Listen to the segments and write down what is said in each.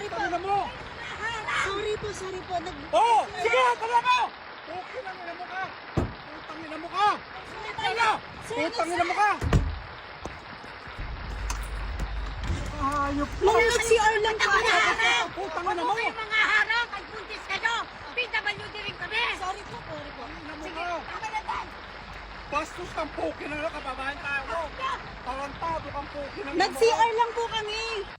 sorry po. Tangina mo! Sorry po, sorry po. Nag... Oh! Sige! Tala mo! Okay lang ina mo ka! Putang ina mo ka! Tala! Putang ina mo ka! Hayop mo! Mga nag-CR lang po. Putang ina mo! Mga harang, ay buntis kayo. PWD rin kami. Sorry po, sorry po. Ina mo Sige, ka! Bastos kang puki na lang kababayan tayo! Tarantado kang puki na Nag-CR lang po kami.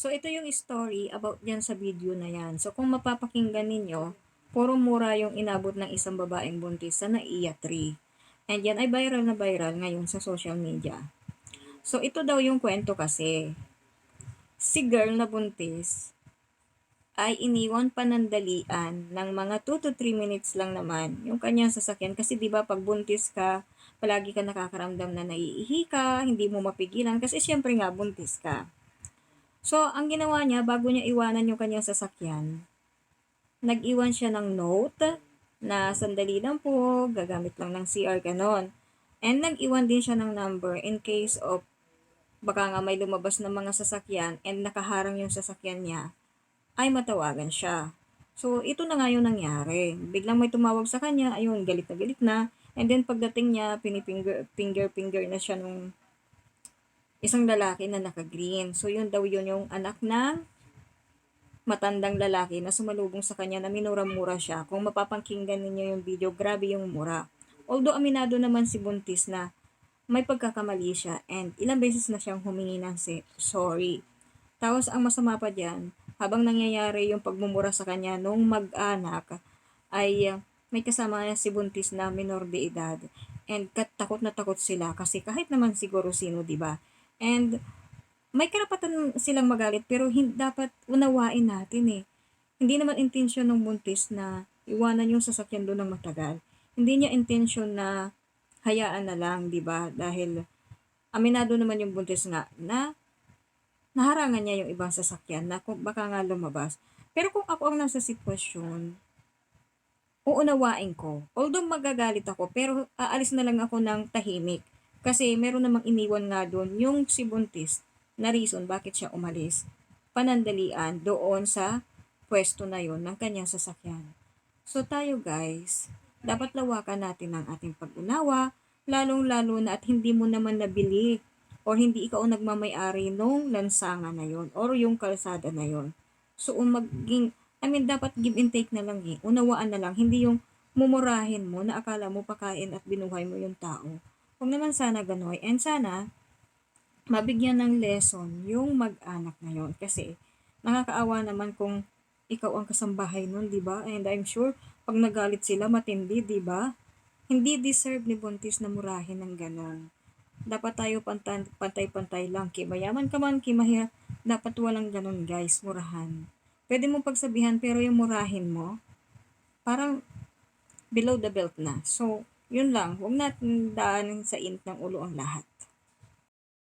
So, ito yung story about yan sa video na yan. So, kung mapapakinggan ninyo, puro mura yung inabot ng isang babaeng buntis sa NAIA 3. And yan ay viral na viral ngayon sa social media. So, ito daw yung kwento kasi. Si girl na buntis ay iniwan panandalian ng mga 2 to 3 minutes lang naman yung kanyang sasakyan. Kasi di ba pag buntis ka, palagi ka nakakaramdam na naiihi ka, hindi mo mapigilan kasi syempre nga buntis ka. So, ang ginawa niya, bago niya iwanan yung kanyang sasakyan, nag-iwan siya ng note na sandali lang po, gagamit lang ng CR, ganon. And nag-iwan din siya ng number in case of baka nga may lumabas na mga sasakyan and nakaharang yung sasakyan niya, ay matawagan siya. So, ito na nga yung nangyari. Biglang may tumawag sa kanya, ayun, galit na galit na. And then, pagdating niya, pinifinger, finger, finger na siya nung isang lalaki na naka-green. So, yun daw yun yung anak ng matandang lalaki na sumalubong sa kanya na minura-mura siya. Kung mapapakinggan ninyo yung video, grabe yung mura. Although aminado naman si Buntis na may pagkakamali siya and ilang beses na siyang humingi ng si- sorry. Tapos ang masama pa dyan, habang nangyayari yung pagmumura sa kanya nung mag-anak, ay uh, may kasama niya si Buntis na minor de edad. And kat- takot na takot sila kasi kahit naman siguro sino, di ba? And may karapatan silang magalit pero hindi dapat unawain natin eh. Hindi naman intensyon ng buntis na iwanan yung sasakyan doon ng matagal. Hindi niya intensyon na hayaan na lang, di ba? Dahil aminado naman yung buntis nga na naharangan niya yung ibang sasakyan na kung baka nga lumabas. Pero kung ako ang nasa sitwasyon, uunawain ko. Although magagalit ako, pero aalis na lang ako ng tahimik. Kasi meron namang iniwan nga doon yung si Buntis na reason bakit siya umalis. Panandalian doon sa pwesto na yon ng kanyang sasakyan. So tayo guys, dapat lawakan natin ang ating pag-unawa, lalong-lalo na at hindi mo naman nabili or hindi ikaw nagmamayari nung lansangan na yon or yung kalsada na yon. So um, maging, I mean dapat give and take na lang eh. Unawaan na lang, hindi yung mumurahin mo na akala mo pakain at binuhay mo yung tao. Huwag naman sana ganoy. And sana, mabigyan ng lesson yung mag-anak na yon kasi nakakaawa naman kung ikaw ang kasambahay nun, di ba? And I'm sure pag nagalit sila matindi, di ba? Hindi deserve ni Buntis na murahin ng ganon. Dapat tayo pantay-pantay lang. Kay mayaman ka man, kay mahirap, dapat walang ganon guys, murahan. Pwede mo pagsabihan pero yung murahin mo, parang below the belt na. So, yun lang. Huwag natin daanin sa init ng ulo ang lahat.